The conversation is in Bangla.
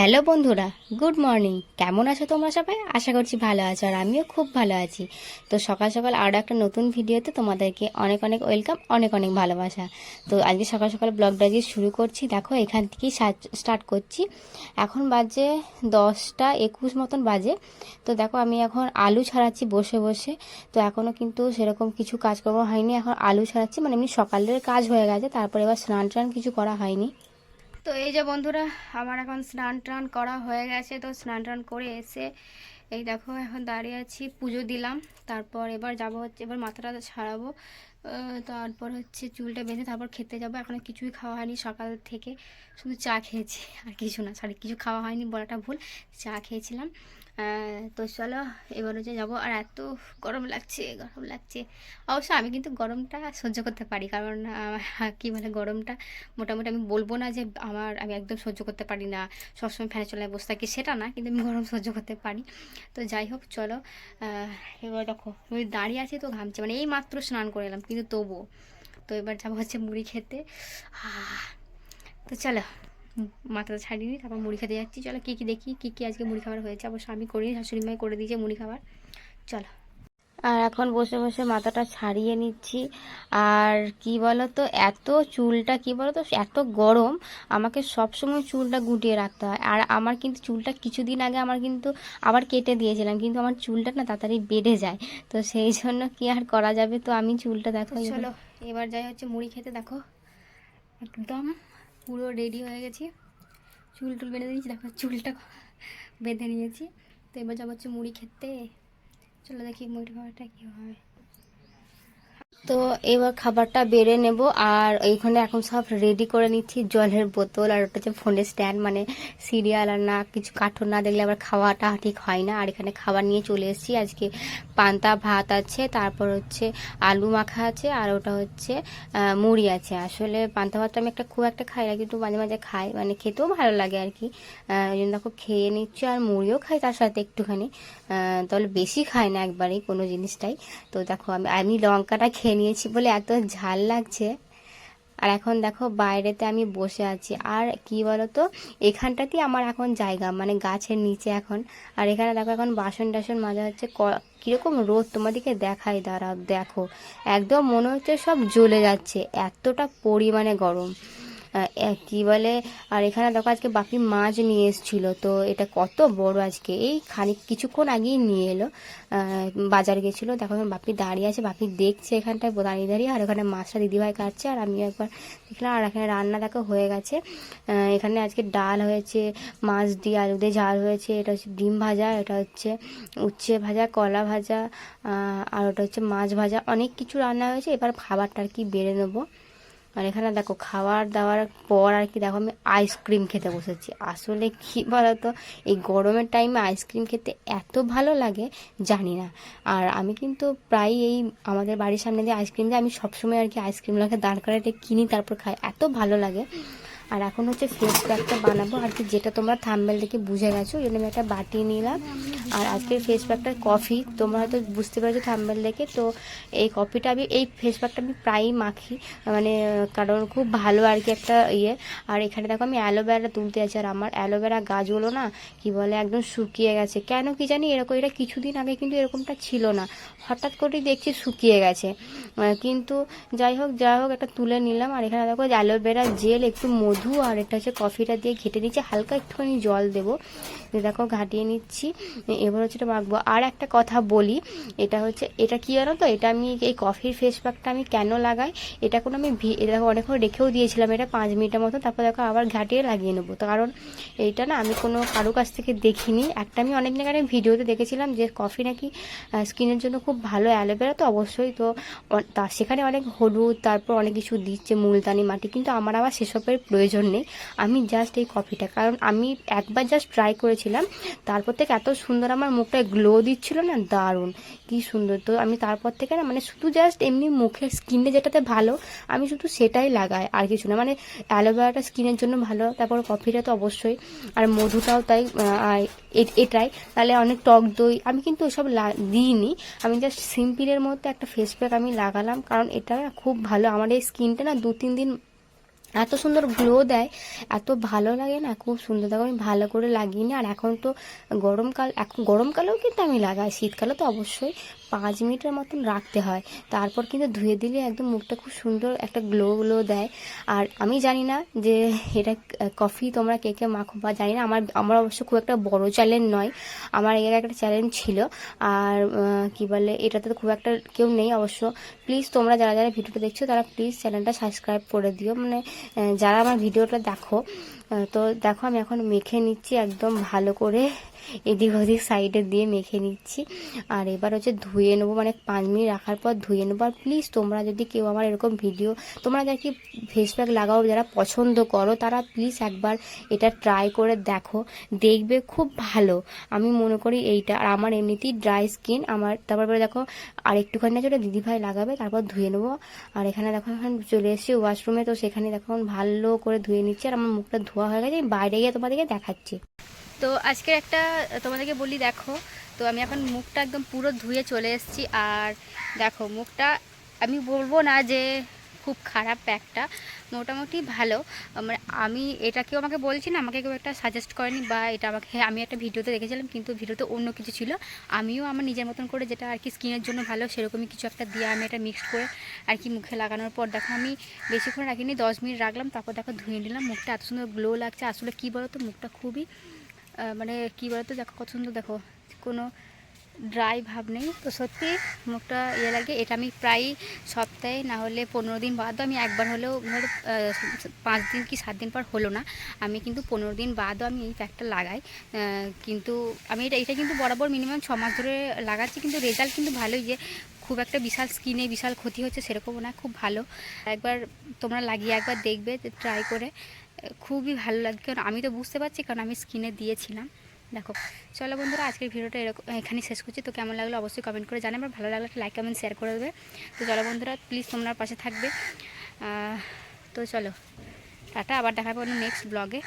হ্যালো বন্ধুরা, গুড মর্নিং। কেমন আছো তোমরা সবাই? আশা করছি ভালো আছো আর আমিও খুব ভালো আছি। তো সকাল সকাল আরও একটা নতুন ভিডিওতে তোমাদেরকে অনেক অনেক ওয়েলকাম, অনেক অনেক ভালোবাসা। তো আজকে সকাল সকাল ব্লগটা দিয়ে শুরু করছি। দেখো, এখান থেকেই স্টার্ট করছি। এখন বাজে দশটা একুশ মতন বাজে। তো দেখো, আমি এখন আলু ছাড়াচ্ছি বসে বসে। তো এখনও কিন্তু সেরকম কিছু কাজকর্ম হয়নি। এখন আলু ছাড়াচ্ছি মানে এমনি সকালের কাজ হয়ে গেছে। তারপরে এবার স্নান টান কিছু করা হয়নি। তো এই যে বন্ধুরা, আমার এখন স্নান টান করা হয়ে গেছে, তো স্নান টান করে এসে এই দেখো এখন দাঁড়িয়ে আছি, পুজো দিলাম। তারপর এবার যাব হচ্ছে, এবার মাথাটা ছাড়াবো। তারপর হচ্ছে চুলটা বেঁধে তারপর খেতে যাব। এখন কিছুই খাওয়া হয়নি সকাল থেকে, শুধু চা খেয়েছি, আর কিছু না, সরি, কিছু খাওয়া হয়নি বলাটা ভুল, চা খেয়েছিলাম। তো চলো, এবার হচ্ছে যাব। আর এত গরম লাগছে গরম লাগছে। অবশ্য আমি কিন্তু গরমটা সহ্য করতে পারি, কারণ কি বলে, গরমটা মোটামুটি আমি বলব না যে আমার, আমি একদম সহ্য করতে পারি না। সবসময় ফ্যানে চলে বসে থাকি, সেটা না, কিন্তু আমি গরম সহ্য করতে পারি। তো যাই হোক, চলো এবার দেখো, আমি দাঁড়িয়ে আছি তো ঘামছে মানে এই মাত্র স্নান করে এলাম, কিন্তু তবুও। তো এবার যাব হচ্ছে মুড়ি খেতে। তো চলো মাথাটা ছাড়িয়ে নিই তারপর মুড়ি খেতে যাচ্ছি। চলো কী কী দেখি কী কী আজকে মুড়ি খাবার হয়েছে? অবশ্য আমি করিনি শাশুড়ি মাই করে দিয়েছে মুড়ি খাবার। চলো। আর এখন বসে বসে মাথাটা ছাড়িয়ে নিচ্ছি। আর কি বলো তো এত চুলটা কি বলো তো এত গরম আমাকে সব সময় চুলটা গুটিয়ে রাখতে হয়। আর আমার কিন্তু চুলটা কিছুদিন আগে আমার কিন্তু আবার কেটে দিয়েছিলাম কিন্তু আমার চুলটা না তাড়াতাড়ি বেড়ে যায়। তো সেই জন্য কি আর করা যাবে? তো আমি চুলটা দেখো চলো এবার যাই হচ্ছে মুড়ি খেতে দেখো। একদম পুরো রেডি হয়ে গেছি। চুল টুল বেঁধে দিয়েছি দেখো চুলটা বেঁধে নিয়েছি। তো এবার যাব হচ্ছে মুড়ি খেতে। চলো দেখি মুড়ি খাওয়াটা কী হবে তো এবার খাবারটা বেড়ে নেব, আর এইখানে এখন সব রেডি করে নিচ্ছি জলের বোতল, আর ওটা হচ্ছে ফোনের স্ট্যান্ড মানে সিরিয়াল আর না, কিছু কার্টুন না দেখলে আবার খাওয়াটা ঠিক হয় না। আর এখানে খাবার নিয়ে চলে এসেছি, আজকে পান্তা ভাত আছে, তারপর হচ্ছে আলু মাখা আছে, আর ওটা হচ্ছে মুড়ি আছে। আসলে পান্তা ভাতটা আমি একটা খুব একটা খাই না, কিন্তু মাঝে মাঝে খাই মানে খেতেও ভালো লাগে আর কি। ওই জন্য দেখো খেয়ে নিচ্ছি, আর মুড়িও খাই তার সাথে একটুখানি। তাহলে বেশি খাই না একবারেই কোনো জিনিসটাই। তো দেখো আমি আমি লঙ্কাটা খেয়ে নিয়েছি বলে এত ঝাল লাগছে। আর এখন দেখো বাইরেতে আমি বসে আছি। আর কি বলতো এখানটাতেই আমার এখন জায়গা মানে গাছের নিচে এখন। আর এখানে দেখো এখন বাসন টাসন মাজা হচ্ছে। কীরকম রোদ তোমাদেরকে দেখাই, দাঁড়াও, দেখো। একদম মনে হচ্ছে সব জ্বলে যাচ্ছে। এতটা পরিমাণে গরম। কি বলে? আর এখানে দেখো আজকে বাপি মাছ নিয়ে এসেছিল, তো এটা কত বড় আজকে। এই খানিক কিছুক্ষণ আগেই নিয়ে এলো। বাজার গেছিল, দেখো এখন বাপি দাঁড়িয়ে আছে, বাপি দেখছে এখানটায় দাঁড়িয়ে দাঁড়িয়ে, আর ওখানে মাছটা দিদিভাই কাটছে আর আমি একবার দেখলাম, আর এখানে রান্না দেখো হয়ে গেছে। এখানে আজকে ডাল হয়েছে, মাছ দিয়ে আলু দিয়ে ঝাল হয়েছে, এটা হচ্ছে ডিম ভাজা, এটা হচ্ছে উচ্ছে ভাজা, কলা ভাজা আর ওটা হচ্ছে মাছ ভাজা, অনেক কিছু রান্না হয়েছে। এবার খাবারটা আর কি বেড়ে নেব। আর এখানে দেখো খাওয়ার দাওয়ার পর আর কি দেখো আমি আইসক্রিম খেতে বসেছি। আসলে কি বলতো? এই গরমের টাইমে আইসক্রিম খেতে এত ভালো লাগে, জানি না। আর আমি কিন্তু প্রায় এই আমাদের বাড়ির সামনে দিয়ে আইসক্রিম দিয়ে আমি সবসময় আর কি আইসক্রিম লাগে দাঁড় করাতে কিনি, তারপর খাই, এত ভালো লাগে। আর এখন হচ্ছে ফেস প্যাকটা বানাবো। আর কি যেটা তোমরা থাম্বেল দেখে বুঝে গেছো, ওই জন্য আমি একটা বাটি নিলাম। আর আজকের ফেস প্যাকটা কফি তোমরা হয়তো বুঝতে পারছ থাম্বেল দেখে। তো এই কফিটা আমি, এই ফেস প্যাকটা আমি প্রায়ই মাখি। মানে কারণ খুব ভালো আর কি একটা ইয়ে। আর এখানে দেখো আমি অ্যালোভেরা তুলতে আছি আর আমার অ্যালোভেরা গাছগুলো না, কি বলে, একদম শুকিয়ে গেছে। কেন কি জানি এরকম, এটা কিছুদিন আগে কিন্তু এরকমটা ছিল না। হঠাৎ করেই দেখছি শুকিয়ে গেছে। কিন্তু যাই হোক যাই হোক, একটা তুলে নিলাম। আর এখানে দেখো অ্যালোভেরা জেল একটু মধু আর এটা হচ্ছে কফিটা দিয়ে ঘেটে দিচ্ছি হালকা একটুখানি জল দেবো। দেখো ঘাটিয়ে নিচ্ছি, এবার হচ্ছে এটা মাখবো। আর একটা কথা বলি, এটা হচ্ছে, এটা কি জানো তো? এটা আমি এই কফির ফেস প্যাকটা আমি কেন লাগাই? এটা কোনো আমি এটা দেখো অনেকক্ষণ রেখেও দিয়েছিলাম, এটা পাঁচ মিনিটের মতো। তারপর দেখো আবার ঘাটিয়ে লাগিয়ে নেব। কারণ এইটা না আমি কোনো কারও কাছ থেকে দেখিনি। একটা আমি অনেক জায়গায় ভিডিওতে দেখেছিলাম যে কফি নাকি স্কিনের জন্য খুব ভালো অ্যালোভেরা তো অবশ্যই। তো তা সেখানে অনেক হলুদ, তারপর অনেক কিছু দিচ্ছে, মুলতানি মাটি। কিন্তু আমার আবার সেসবের প্রয়োজন নেই আমি জাস্ট এই কফিটা কারণ আমি একবার জাস্ট ট্রাই করেছিলাম, তারপর থেকে এত সুন্দর আমার মুখটা গ্লো দিচ্ছিল না, দারুণ, কি সুন্দর। তো আমি তারপর থেকে না মানে শুধু জাস্ট এমনি মুখের স্কিনে যেটাতে ভালো, আমি শুধু সেটাই লাগাই, আর কিছু না মানে অ্যালোভেরাটা স্কিনের জন্য ভালো, তারপর কফিটা তো অবশ্যই, আর মধুটাও তাই এটাই, তাহলে অনেক টক দই, আমি কিন্তু ওসব দিইনি, আমি জাস্ট সিম্পিলের মধ্যে একটা ফেস প্যাক আমি লাগালাম, কারণ এটা খুব ভালো, আমার এই স্কিনটা না দু, তিন দিন এত সুন্দর গ্লো দেয়, এত ভালো লাগে না, খুব সুন্দর দেখো, আমি ভালো করে লাগিয়ে নিই আর এখন তো গরমকাল, এখন গরমকালেও কিন্তু আমি লাগাই, শীতকালে তো অবশ্যই পাঁচ মিনিটের মতন রাখতে হয়। তারপর কিন্তু ধুয়ে দিলে একদম মুখটা খুব সুন্দর একটা গ্লো গ্লো দেয়। আর আমি জানি না যে এটা কফি তোমরা কে কে মাখো বা জানি না, আমার আমার অবশ্য খুব একটা বড় চ্যালেঞ্জ নয়। আমার এর একটা চ্যালেঞ্জ ছিল। আর কি বলে, এটাতে তো খুব একটা কেউ নেই অবশ্য। প্লিজ তোমরা যারা যারা ভিডিওটা দেখছ, তারা প্লিজ চ্যানেলটা সাবস্ক্রাইব করে দিও। মানে যারা আমার ভিডিওটা দেখো তো দেখো আমি এখন মেখে নিচ্ছি একদম ভালো করে। এদিক ওদিক সাইডে দিয়ে মেখে নিচ্ছি। আর এবার হচ্ছে ধুয়ে নেব মানে পাঁচ মিনিট রাখার পর ধুয়ে নেব। আর প্লিজ তোমরা যদি কেউ আমার এরকম ভিডিও তোমরা যারা কি ফেস প্যাক লাগাও, যারা পছন্দ করো, তারা প্লিজ একবার এটা ট্রাই করে দেখো। দেখবে খুব ভালো। আমি মনে করি এইটা। আর আমার এমনিতেই ড্রাই স্কিন আমার তারপরে দেখো আর একটুখানি আছে, ওটা দিদিভাই লাগাবে, তারপর ধুয়ে নেব। আর এখানে দেখো এখন চলে এসেছি ওয়াশরুমে তো সেখানে দেখো ভালো করে ধুয়ে নিচ্ছি। আর আমার মুখটা ধোয়া হয়ে গেছে, আমি বাইরে গিয়ে তোমাদেরকে দেখাচ্ছি। তো আজকের একটা, তোমাদেরকে বলি, দেখো, তো আমি এখন মুখটা একদম পুরো ধুয়ে চলে এসেছি, আর দেখো, মুখটা আমি বলব না যে খুব খারাপ প্যাকটা মোটামুটি ভালো। মানে আমি এটা কেউ আমাকে বলছি না, আমাকে কেউ একটা সাজেস্ট করেনি বা এটা আমাকে আমি একটা ভিডিওতে দেখেছিলাম কিন্তু ভিডিওতে অন্য কিছু ছিল। আমিও আমার নিজের মতন করে যেটা আর কি স্কিনের জন্য ভালো সেরকমই কিছু একটা দিয়ে আমি এটা মিক্সড করে আর কি মুখে লাগানোর পর দেখো আমি বেশিক্ষণ রাখিনি, দশ মিনিট রাখলাম, তারপর দেখো ধুয়ে নিলাম, মুখটা এত সুন্দর গ্লো লাগছে। আসলে কী বলো তো মুখটা খুবই মানে কী বলতো, দেখো কত সুন্দর, দেখো কোনো ড্রাই ভাব নেই। তো সত্যি মুখটা ইয়ে লাগে। এটা আমি প্রায় সপ্তাহে না হলে পনেরো দিন বাদও আমি একবার হলেও ধর পাঁচ দিন কি সাত দিন পর হলো না। আমি কিন্তু পনেরো দিন বাদও আমি এই প্যাকটা লাগাই। কিন্তু আমি এটা এটা কিন্তু বরাবর মিনিমাম ছ মাস ধরে লাগাচ্ছি। কিন্তু রেজাল্ট কিন্তু ভালোই যে খুব একটা বিশাল স্কিনে বিশাল ক্ষতি হচ্ছে সেরকমও না, খুব ভালো। একবার তোমরা লাগিয়ে একবার দেখবে ট্রাই করে। খুবই ভালো লাগে কারণ আমি তো বুঝতে পারছি, কারণ আমি স্কিনে দিয়েছিলাম। দেখো, চলো বন্ধুরা, আজকের ভিডিওটা এরকম এখানে শেষ করছি। তো কেমন লাগল অবশ্যই কমেন্ট করে জানাবে ভালো লাগলে লাইক কমেন্ট শেয়ার করে দেবে। তো চলো বন্ধুরা প্লিজ তোমরা পাশে থাকবে। তো চলো, টাটা, আবার দেখাবো নেক্সট ব্লগে